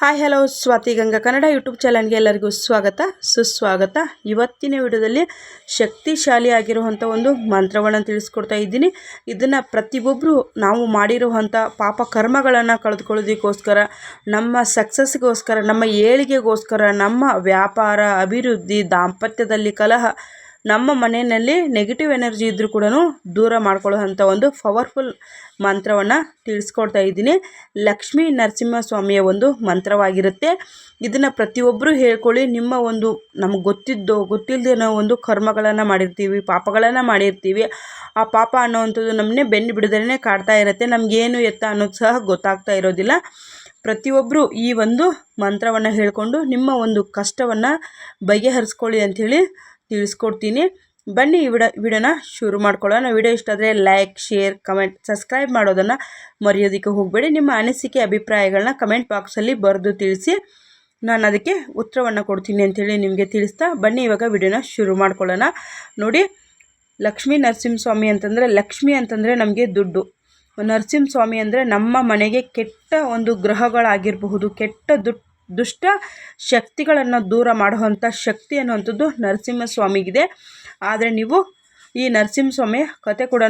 Hi, hello, Swathi Ganga Kannada YouTube ಚಾನಲ್ಗೆ ಎಲ್ಲರಿಗೂ ಸ್ವಾಗತ, ಸುಸ್ವಾಗತ. ಇವತ್ತಿನ ವಿಡಿಯೋದಲ್ಲಿ ಶಕ್ತಿಶಾಲಿ ಆಗಿರುವಂಥ ಒಂದು ಮಂತ್ರವನ್ನು ತಿಳಿಸ್ಕೊಡ್ತಾ ಇದ್ದೀನಿ. ಇದನ್ನು ಪ್ರತಿಯೊಬ್ಬರು ನಾವು ಮಾಡಿರುವಂಥ ಪಾಪ ಕರ್ಮಗಳನ್ನು ಕಳೆದುಕೊಳ್ಳೋದಕ್ಕೋಸ್ಕರ, ನಮ್ಮ ಸಕ್ಸಸ್ಗೋಸ್ಕರ ನಮ್ಮ ಏಳಿಗೆಗೋಸ್ಕರ, ನಮ್ಮ ವ್ಯಾಪಾರ, ಅಭಿವೃದ್ಧಿ, ದಾಂಪತ್ಯದಲ್ಲಿ ಕಲಹ ನಮ್ಮ ಮನೆಯಲ್ಲಿ ನೆಗೆಟಿವ್ ಎನರ್ಜಿ ಇದ್ದರೂ ಕೂಡ ದೂರ ಮಾಡ್ಕೊಳ್ಳೋವಂಥ ಒಂದು ಪವರ್ಫುಲ್ ಮಂತ್ರವನ್ನು ತಿಳಿಸ್ಕೊಡ್ತಾ ಇದ್ದೀನಿ. ಲಕ್ಷ್ಮೀ ನರಸಿಂಹಸ್ವಾಮಿಯ ಒಂದು ಮಂತ್ರವಾಗಿರುತ್ತೆ. ಇದನ್ನು ಪ್ರತಿಯೊಬ್ಬರೂ ಹೇಳ್ಕೊಳ್ಳಿ. ನಿಮ್ಮ ಒಂದು ನಮಗೆ ಗೊತ್ತಿದ್ದೋ ಗೊತ್ತಿಲ್ಲದೆ ನಾವು ಒಂದು ಕರ್ಮಗಳನ್ನು ಮಾಡಿರ್ತೀವಿ, ಪಾಪಗಳನ್ನು ಮಾಡಿರ್ತೀವಿ. ಆ ಪಾಪ ಅನ್ನೋವಂಥದ್ದು ನಮ್ಮನ್ನೇ ಬೆನ್ನು ಬಿಡದೇ ಕಾಡ್ತಾ ಇರುತ್ತೆ. ನಮಗೇನು ಎತ್ತ ಅನ್ನೋದು ಸಹ ಗೊತ್ತಾಗ್ತಾ ಇರೋದಿಲ್ಲ. ಪ್ರತಿಯೊಬ್ಬರು ಈ ಒಂದು ಮಂತ್ರವನ್ನು ಹೇಳಿಕೊಂಡು ನಿಮ್ಮ ಒಂದು ಕಷ್ಟವನ್ನು ಬಗೆಹರಿಸ್ಕೊಳ್ಳಿ ಅಂಥೇಳಿ ತಿಳಿಸ್ಕೊಡ್ತೀನಿ. ಬನ್ನಿ ಈ ವಿಡ, ವಿಡಿಯೋನ ಶುರು ಮಾಡ್ಕೊಳ್ಳೋಣ. ವಿಡಿಯೋ ಇಷ್ಟ ಆದರೆ ಲೈಕ್ ಶೇರ್ ಕಮೆಂಟ್ ಸಬ್ಸ್ಕ್ರೈಬ್ ಮಾಡೋದನ್ನು ಮರೆಯೋದಕ್ಕೆ ಹೋಗಬೇಡಿ. ನಿಮ್ಮ ಅನಿಸಿಕೆ ಅಭಿಪ್ರಾಯಗಳನ್ನ ಕಮೆಂಟ್ ಬಾಕ್ಸಲ್ಲಿ ಬರೆದು ತಿಳಿಸಿ. ನಾನು ಅದಕ್ಕೆ ಉತ್ತರವನ್ನು ಕೊಡ್ತೀನಿ ಅಂಥೇಳಿ ನಿಮಗೆ ತಿಳಿಸ್ತಾ ಬನ್ನಿ ಇವಾಗ ವಿಡಿಯೋನ ಶುರು ಮಾಡ್ಕೊಳ್ಳೋಣ. ನೋಡಿ, ಲಕ್ಷ್ಮೀ ನರಸಿಂಹಸ್ವಾಮಿ ಅಂತಂದರೆ, ಲಕ್ಷ್ಮಿ ಅಂತಂದರೆ ನಮಗೆ ದುಡ್ಡು. ನರಸಿಂಹಸ್ವಾಮಿ ಅಂದರೆ ನಮ್ಮ ಮನೆಗೆ ಕೆಟ್ಟ ಒಂದು ಗ್ರಹಗಳಾಗಿರಬಹುದು, ಕೆಟ್ಟ ದುಡ್ಡು ದುಷ್ಟ ಶಕ್ತಿಗಳನ್ನು ದೂರ ಮಾಡುವಂಥ ಶಕ್ತಿ ಅನ್ನುವಂಥದ್ದು ನರಸಿಂಹಸ್ವಾಮಿಗಿದೆ. ಆದರೆ ನೀವು ಈ ನರಸಿಂಹಸ್ವಾಮಿಯ ಕತೆ ಕೂಡ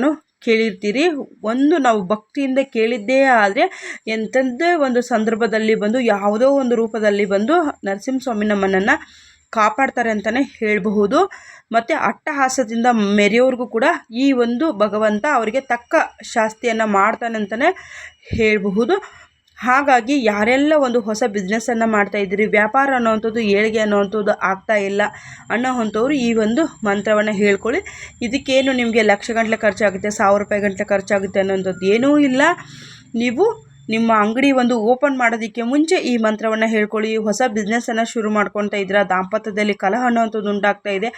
ಕೇಳಿರ್ತೀರಿ. ಒಂದು ನಾವು ಭಕ್ತಿಯಿಂದ ಕೇಳಿದ್ದೇ ಆದರೆ ಎಂಥದ್ದೇ ಒಂದು ಸಂದರ್ಭದಲ್ಲಿ ಬಂದು, ಯಾವುದೋ ಒಂದು ರೂಪದಲ್ಲಿ ಬಂದು ನರಸಿಂಹಸ್ವಾಮಿ ನಮ್ಮನ್ನು ಕಾಪಾಡ್ತಾರೆ ಅಂತಲೇ ಹೇಳಬಹುದು. ಮತ್ತು ಅಟ್ಟಹಾಸದಿಂದ ಮೆರೆಯೋರ್ಗೂ ಕೂಡ ಈ ಒಂದು ಭಗವಂತ ಅವರಿಗೆ ತಕ್ಕ ಶಾಸ್ತಿಯನ್ನು ಮಾಡ್ತಾನೆ ಅಂತಲೇ ಹೇಳಬಹುದು. ಹಾಗಾಗಿ ಯಾರೆಲ್ಲ ಒಂದು ಹೊಸ ಬಿಸ್ನೆಸ್ಸನ್ನು ಮಾಡ್ತಾ ಇದ್ದೀರಿ, ವ್ಯಾಪಾರ ಅನ್ನೋವಂಥದ್ದು ಏಳಿಗೆ ಅನ್ನೋವಂಥದ್ದು ಆಗ್ತಾ ಇಲ್ಲ ಅನ್ನೋವಂಥವ್ರು ಈ ಒಂದು ಮಂತ್ರವನ್ನು ಹೇಳ್ಕೊಳ್ಳಿ. ಇದಕ್ಕೇನು ನಿಮಗೆ ಲಕ್ಷ ಗಂಟಲೆ ಖರ್ಚಾಗುತ್ತೆ, ಸಾವಿರ ರೂಪಾಯಿ ಗಂಟಲೆ ಖರ್ಚಾಗುತ್ತೆ ಅನ್ನೋಂಥದ್ದು ಏನೂ ಇಲ್ಲ. ನೀವು ನಿಮ್ಮ ಅಂಗಡಿ ಒಂದು ಓಪನ್ ಮಾಡೋದಕ್ಕೆ ಮುಂಚೆ ಈ ಮಂತ್ರವನ್ನು ಹೇಳ್ಕೊಳ್ಳಿ. ಹೊಸ ಬಿಸ್ನೆಸ್ಸನ್ನು ಶುರು ಮಾಡ್ಕೊತಾ ಇದ್ದೀರಾ, ದಾಂಪತ್ಯದಲ್ಲಿ ಕಲಹ ಅನ್ನೋವಂಥದ್ದು ಉಂಟಾಗ್ತಾ ಇದೆ.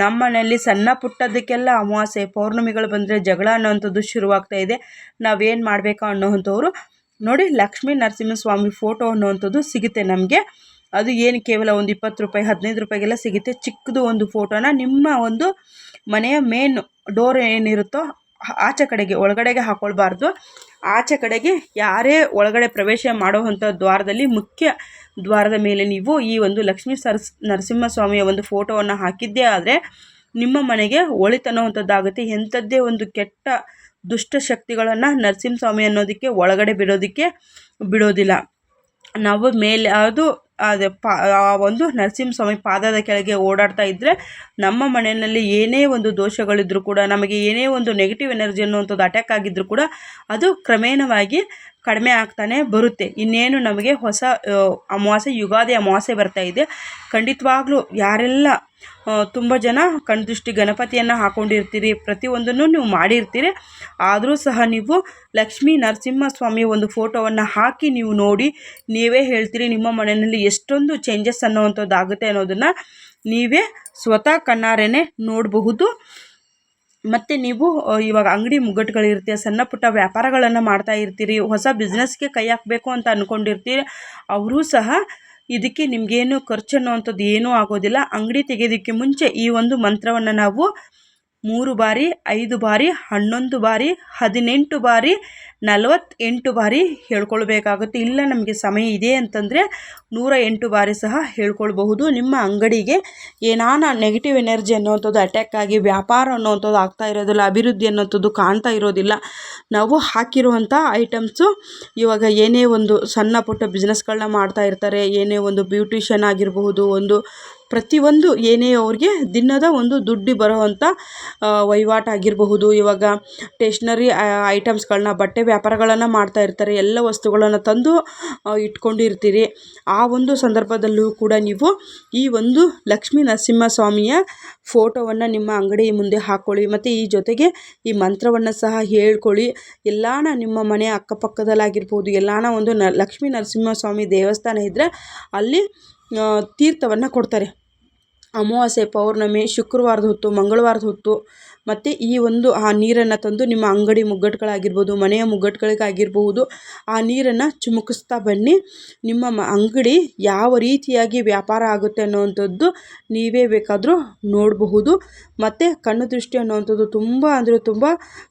ನಮ್ಮ ಮನೆಯಲ್ಲಿ ಸಣ್ಣ ಪುಟ್ಟದಕ್ಕೆಲ್ಲ ಅಮಾವಾಸ್ಯೆ, ಪೌರ್ಣಮಿಗಳು ಬಂದರೆ ಜಗಳ ಅನ್ನೋವಂಥದ್ದು ಶುರುವಾಗ್ತಾ ಇದೆ. ನಾವೇನು ಮಾಡಬೇಕು ಅನ್ನೋವಂಥವ್ರು ನೋಡಿ ಲಕ್ಷ್ಮೀ ನರಸಿಂಹಸ್ವಾಮಿ ಫೋಟೋ ಅನ್ನುವಂಥದ್ದು ಸಿಗುತ್ತೆ ನಮಗೆ. ಅದು ಏನು ಕೇವಲ ಒಂದು ಇಪ್ಪತ್ತು ರೂಪಾಯಿ, ಹದಿನೈದು ರೂಪಾಯಿಗೆಲ್ಲ ಸಿಗುತ್ತೆ. ಚಿಕ್ಕದು ಒಂದು ಫೋಟೋನ ನಿಮ್ಮ ಒಂದು ಮನೆಯ ಮೇನ್ ಡೋರ್ ಏನಿರುತ್ತೋ ಆಚೆ ಕಡೆಗೆ, ಒಳಗಡೆಗೆ ಹಾಕ್ಕೊಳ್ಬಾರ್ದು ಆಚೆ ಕಡೆಗೆ ಯಾರೇ ಒಳಗಡೆ ಪ್ರವೇಶ ಮಾಡುವಂಥ ದ್ವಾರದಲ್ಲಿ, ಮುಖ್ಯ ದ್ವಾರದ ಮೇಲೆ ನೀವು ಈ ಒಂದು ಲಕ್ಷ್ಮೀ ಸರಸ್ ನರಸಿಂಹಸ್ವಾಮಿಯ ಒಂದು ಫೋಟೋವನ್ನು ಹಾಕಿದ್ದೇ ಆದರೆ ನಿಮ್ಮ ಮನೆಗೆ ಒಳಿತನ್ನುವಂಥದ್ದಾಗುತ್ತೆ ಎಂಥದ್ದೇ ಒಂದು ಕೆಟ್ಟ ದುಷ್ಟಶಕ್ತಿಗಳನ್ನು ನರಸಿಂಹಸ್ವಾಮಿ ಅನ್ನೋದಕ್ಕೆ, ಒಳಗಡೆ ಬಿಡೋದಕ್ಕೆ ಬಿಡೋದಿಲ್ಲ. ನಾವು ಮೇಲೆ ಅದು ಅದು ಪಾ ಒಂದು ನರಸಿಂಹಸ್ವಾಮಿ ಪಾದದ ಕೆಳಗೆ ಓಡಾಡ್ತಾ ಇದ್ದರೆ ನಮ್ಮ ಮನೆಯಲ್ಲಿ ಏನೇ ಒಂದು ದೋಷಗಳಿದ್ದರೂ ಕೂಡ, ನಮಗೆ ಏನೇ ಒಂದು ನೆಗೆಟಿವ್ ಎನರ್ಜಿ ಅನ್ನುವಂಥದ್ದು ಅಟ್ಯಾಕ್ ಆಗಿದ್ದರೂ ಕೂಡ, ಅದು ಕ್ರಮೇಣವಾಗಿ ಕಡಿಮೆ ಆಗ್ತಾನೆ ಬರುತ್ತೆ. ಇನ್ನೇನು ನಮಗೆ ಹೊಸ ಅಮಾವಾಸ್ಯೆ, ಯುಗಾದಿ ಅಮಾವಾಸ್ಯೆ ಬರ್ತಾ ಇದೆ. ಖಂಡಿತವಾಗ್ಲೂ ಯಾರೆಲ್ಲ ತುಂಬ ಜನ ಕಣ್ದೃಷ್ಟಿ ಗಣಪತಿಯನ್ನು ಹಾಕ್ಕೊಂಡಿರ್ತೀರಿ ಪ್ರತಿಯೊಂದನ್ನು ನೀವು ಮಾಡಿರ್ತೀರಿ. ಆದರೂ ಸಹ ನೀವು ಲಕ್ಷ್ಮೀ ನರಸಿಂಹಸ್ವಾಮಿಯ ಒಂದು ಫೋಟೋವನ್ನು ಹಾಕಿ ನೀವು ನೋಡಿ, ನೀವೇ ಹೇಳ್ತೀರಿ ನಿಮ್ಮ ಮನೆಯಲ್ಲಿ ಎಷ್ಟೊಂದು ಚೇಂಜಸ್ ಅನ್ನೋವಂಥದ್ದಾಗುತ್ತೆ ಅನ್ನೋದನ್ನು ನೀವೇ ಸ್ವತಃ ಕಣ್ಣಾರೆನೇ ನೋಡಬಹುದು. ಮತ್ತು ನೀವು ಇವಾಗ ಅಂಗಡಿ ಮುಗ್ಗಟ್ಟುಗಳಿರುತ್ತೆ ಸಣ್ಣ ಪುಟ್ಟ ವ್ಯಾಪಾರಗಳನ್ನು ಮಾಡ್ತಾ ಇರ್ತೀರಿ, ಹೊಸ ಬಿಸ್ನೆಸ್ಗೆ ಕೈ ಹಾಕಬೇಕು ಅಂತ ಅಂದ್ಕೊಂಡಿರ್ತೀರಿ ಅವರೂ ಸಹ ಇದಕ್ಕೆ ನಿಮಗೇನು ಖರ್ಚು ಅನ್ನೋವಂಥದ್ದು ಏನೂ ಆಗೋದಿಲ್ಲ. ಅಂಗಡಿ ತೆಗೆಯೋದಕ್ಕೆ ಮುಂಚೆ ಈ ಒಂದು ಮಂತ್ರವನ್ನು ನಾವು ಮೂರು ಬಾರಿ, ಐದು ಬಾರಿ, ಹನ್ನೊಂದು ಬಾರಿ, ಹದಿನೆಂಟು ಬಾರಿ, ನಲವತ್ತೆಂಟು ಬಾರಿ ಹೇಳ್ಕೊಳ್ಬೇಕಾಗುತ್ತೆ. ಇಲ್ಲ, ನಮಗೆ ಸಮಯ ಇದೆ ಅಂತಂದರೆ ನೂರ ಎಂಟು ಬಾರಿ ಸಹ ಹೇಳ್ಕೊಳ್ಬಹುದು. ನಿಮ್ಮ ಅಂಗಡಿಗೆ ಏನಾನ ನೆಗೆಟಿವ್ ಎನರ್ಜಿ ಅನ್ನುವಂಥದ್ದು ಅಟ್ಯಾಕ್ ಆಗಿ, ವ್ಯಾಪಾರ ಅನ್ನುವಂಥದ್ದು ಆಗ್ತಾ ಇರೋದಿಲ್ಲ, ಅಭಿವೃದ್ಧಿ ಅನ್ನೋಂಥದ್ದು ಕಾಣ್ತಾ ಇರೋದಿಲ್ಲ, ನಾವು ಹಾಕಿರುವಂಥ ಐಟಮ್ಸು ಇವಾಗ ಏನೇ ಒಂದು ಸಣ್ಣ ಪುಟ್ಟ ಬಿಸ್ನೆಸ್ಗಳನ್ನ ಮಾಡ್ತಾ ಇರ್ತಾರೆ, ಏನೇ ಒಂದು ಬ್ಯೂಟಿಷಿಯನ್ ಆಗಿರಬಹುದು, ಒಂದು ಪ್ರತಿಯೊಂದು ಏನೇ ಅವ್ರಿಗೆ ದಿನದ ಒಂದು ದುಡ್ಡು ಬರೋವಂಥ ವಹಿವಾಟು ಆಗಿರಬಹುದು. ಇವಾಗ ಟೇಷ್ನರಿ ಐಟಮ್ಸ್ಗಳನ್ನ ಬಟ್ಟೆ ವ್ಯಾಪಾರಗಳನ್ನು ಮಾಡ್ತಾ ಇರ್ತಾರೆ. ಎಲ್ಲ ವಸ್ತುಗಳನ್ನು ತಂದು ಇಟ್ಕೊಂಡಿರ್ತೀರಿ. ಆ ಒಂದು ಸಂದರ್ಭದಲ್ಲೂ ಕೂಡ ನೀವು ಈ ಒಂದು ಲಕ್ಷ್ಮೀ ನರಸಿಂಹಸ್ವಾಮಿಯ ಫೋಟೋವನ್ನು ನಿಮ್ಮ ಅಂಗಡಿ ಮುಂದೆ ಹಾಕ್ಕೊಳ್ಳಿ ಮತ್ತು ಈ ಜೊತೆಗೆ ಈ ಮಂತ್ರವನ್ನು ಸಹ ಹೇಳ್ಕೊಳ್ಳಿ. ಎಲ್ಲಾನ ನಿಮ್ಮ ಮನೆ ಅಕ್ಕಪಕ್ಕದಲ್ಲಾಗಿರ್ಬೋದು, ಎಲ್ಲಾನ ಒಂದು ನ, ಲಕ್ಷ್ಮೀ ನರಸಿಂಹಸ್ವಾಮಿ ದೇವಸ್ಥಾನ ಇದ್ದರೆ ಅಲ್ಲಿ ತೀರ್ಥವನ್ನು ಕೊಡ್ತಾರೆ. ಅಮಾವಾಸ್ಯೆ, ಪೌರ್ಣಮಿ, ಶುಕ್ರವಾರದ ಹೊತ್ತು, ಮಂಗಳವಾರದ ಹೊತ್ತು, ಮತ್ತು ಈ ಒಂದು ಆ ನೀರನ್ನು ತಂದು ನಿಮ್ಮ ಅಂಗಡಿ ಮುಗ್ಗಟ್ಟುಗಳಾಗಿರ್ಬೋದು ಮನೆಯ ಮುಗ್ಗಟ್ಟುಗಳಿಗಾಗಿರ್ಬಹುದು ಆ ನೀರನ್ನು ಚುಮುಕಿಸ್ತಾ ಬನ್ನಿ. ನಿಮ್ಮ ಮ, ಅಂಗಡಿ ಯಾವ ರೀತಿಯಾಗಿ ವ್ಯಾಪಾರ ಆಗುತ್ತೆ ಅನ್ನೋವಂಥದ್ದು ನೀವೇ ಬೇಕಾದರೂ ನೋಡಬಹುದು. ಮತ್ತು ಕಣ್ಣು ದೃಷ್ಟಿ ಅನ್ನುವಂಥದ್ದು ತುಂಬ ಅಂದರೆ ತುಂಬ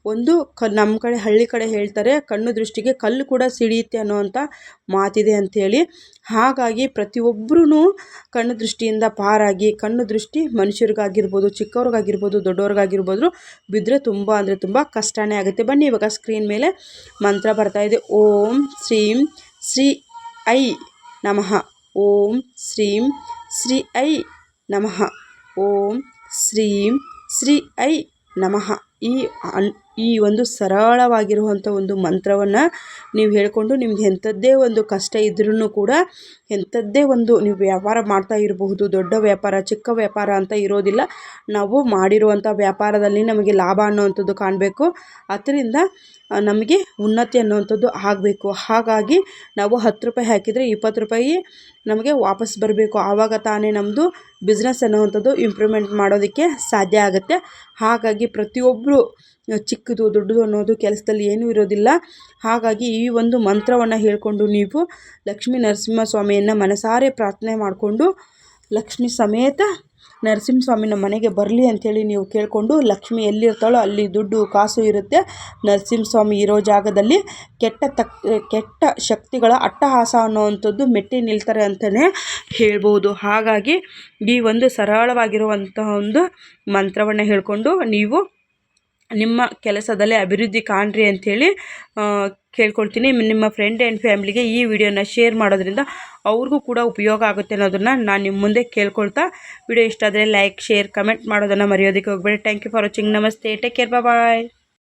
ಒಂದು ಕ, ನಮ್ಮ ಕಡೆ, ಹಳ್ಳಿ ಕಡೆ ಹೇಳ್ತಾರೆ, ಕಣ್ಣು ದೃಷ್ಟಿಗೆ ಕಲ್ಲು ಕೂಡ ಸಿಡಿಯುತ್ತೆ ಅನ್ನುವಂಥ ಮಾತಿದೆ ಅಂಥೇಳಿ ಹಾಗಾಗಿ ಪ್ರತಿಯೊಬ್ರೂ ಕಣ್ಣು ದೃಷ್ಟಿಯಿಂದ ಪಾರಾಗಿ, ಕಣ್ಣು ದೃಷ್ಟಿ ಮನುಷ್ಯರಿಗಾಗಿರ್ಬೋದು, ಚಿಕ್ಕವ್ರಿಗಾಗಿರ್ಬೋದು ದೊಡ್ಡವ್ರಿಗಾಗಿರ್ಬೋದು ಬಿದ್ದರೆ ತುಂಬ ಅಂದರೆ ತುಂಬ ಕಷ್ಟನೇ ಆಗುತ್ತೆ. ಬನ್ನಿ ಇವಾಗ ಸ್ಕ್ರೀನ್ ಮೇಲೆ ಮಂತ್ರ ಬರ್ತಾ ಇದೆ. ಓಂ ಶ್ರೀಂ ಶ್ರೀ ಐ ನಮಃ. ಓಂ ಶ್ರೀಂ ಶ್ರೀ ಐ ನಮಃ. ಓಂ ಶ್ರೀಂ ಶ್ರೀ ಐ ನಮಃ. ಈ ಅನ್ ಈ ಒಂದು ಸರಳವಾಗಿರುವಂಥ ಒಂದು ಮಂತ್ರವನ್ನು ನೀವು ಹೇಳಿಕೊಂಡು ನಿಮ್ಗೆ ಎಂಥದ್ದೇ ಒಂದು ಕಷ್ಟ ಇದ್ರೂ ಕೂಡ ಎಂಥದ್ದೇ ಒಂದು ನೀವು ವ್ಯಾಪಾರ ಮಾಡ್ತಾ ಇರಬಹುದು, ದೊಡ್ಡ ವ್ಯಾಪಾರ, ಚಿಕ್ಕ ವ್ಯಾಪಾರ ಅಂತ ಇರೋದಿಲ್ಲ. ನಾವು ಮಾಡಿರುವಂಥ ವ್ಯಾಪಾರದಲ್ಲಿ ನಮಗೆ ಲಾಭ ಅನ್ನುವಂಥದ್ದು ಕಾಣಬೇಕು. ಅದರಿಂದ ನಮಗೆ ಉನ್ನತಿ ಅನ್ನುವಂಥದ್ದು ಆಗಬೇಕು. ಹಾಗಾಗಿ, ನಾವು ಹತ್ತು ರೂಪಾಯಿ ಹಾಕಿದರೆ ಇಪ್ಪತ್ತು ರೂಪಾಯಿ ನಮಗೆ ವಾಪಸ್ ಬರಬೇಕು. ಆವಾಗ ತಾನೇ ನಮ್ಮದು ಬಿಸ್ನೆಸ್ ಅನ್ನುವಂಥದ್ದು ಇಂಪ್ರೂವ್ಮೆಂಟ್ ಮಾಡೋದಕ್ಕೆ ಸಾಧ್ಯ ಆಗುತ್ತೆ. ಹಾಗಾಗಿ ಪ್ರತಿಯೊಬ್ಬರು ಚಿಕ್ಕದು, ದೊಡ್ಡದು ಅನ್ನೋದು ಕೆಲಸದಲ್ಲಿ ಏನೂ ಇರೋದಿಲ್ಲ. ಹಾಗಾಗಿ, ಈ ಒಂದು ಮಂತ್ರವನ್ನು ಹೇಳಿಕೊಂಡು ನೀವು ಲಕ್ಷ್ಮೀ ನರಸಿಂಹಸ್ವಾಮಿಯನ್ನು ಮನಸಾರೆ ಪ್ರಾರ್ಥನೆ ಮಾಡಿಕೊಂಡು ಲಕ್ಷ್ಮೀ ಸಮೇತ ನರಸಿಂಹಸ್ವಾಮಿ ನಮ್ಮ ಮನೆಗೆ ಬರಲಿ ಅಂಥೇಳಿ ನೀವು ಕೇಳಿಕೊಂಡು ಲಕ್ಷ್ಮಿ ಎಲ್ಲಿರ್ತಾಳೋ ಅಲ್ಲಿ ದುಡ್ಡು ಕಾಸು ಇರುತ್ತೆ. ನರಸಿಂಹಸ್ವಾಮಿ ಇರೋ ಜಾಗದಲ್ಲಿ ಕೆಟ್ಟ ತಕ್, ಕೆಟ್ಟ ಶಕ್ತಿಗಳ ಅಟ್ಟಹಾಸ ಅನ್ನೋವಂಥದ್ದು ಮೆಟ್ಟಿ ನಿಲ್ತಾರೆ ಅಂತಲೇ ಹೇಳ್ಬೋದು. ಹಾಗಾಗಿ ಈ ಒಂದು ಸರಳವಾಗಿರುವಂತಹ ಒಂದು ಮಂತ್ರವನ್ನು ಹೇಳಿಕೊಂಡು ನೀವು ನಿಮ್ಮ ಕೆಲಸದಲ್ಲಿ ಅಭಿವೃದ್ಧಿ ಕಾಣ್ರಿ ಅಂಥೇಳಿ ಕೇಳ್ಕೊಳ್ತೀನಿ. ನಿಮ್ಮ ಫ್ರೆಂಡ್ ಆ್ಯಂಡ್ ಫ್ಯಾಮ್ಲಿಗೆ ಈ ವಿಡಿಯೋನ ಶೇರ್ ಮಾಡೋದ್ರಿಂದ ಅವ್ರಿಗೂ ಕೂಡ ಉಪಯೋಗ ಆಗುತ್ತೆ ಅನ್ನೋದನ್ನು ನಾನು ನಿಮ್ಮ ಮುಂದೆ ಕೇಳ್ಕೊಳ್ತಾ. ವಿಡಿಯೋ ಇಷ್ಟ ಆದರೆ ಲೈಕ್ ಶೇರ್ ಕಮೆಂಟ್ ಮಾಡೋದನ್ನು ಮರೆಯೋದಕ್ಕೆ ಹೋಗಬೇಡಿ. ಥ್ಯಾಂಕ್ ಯು ಫಾರ್ ವಾಚಿಂಗ್ ನಮಸ್ತೆ. Take care bye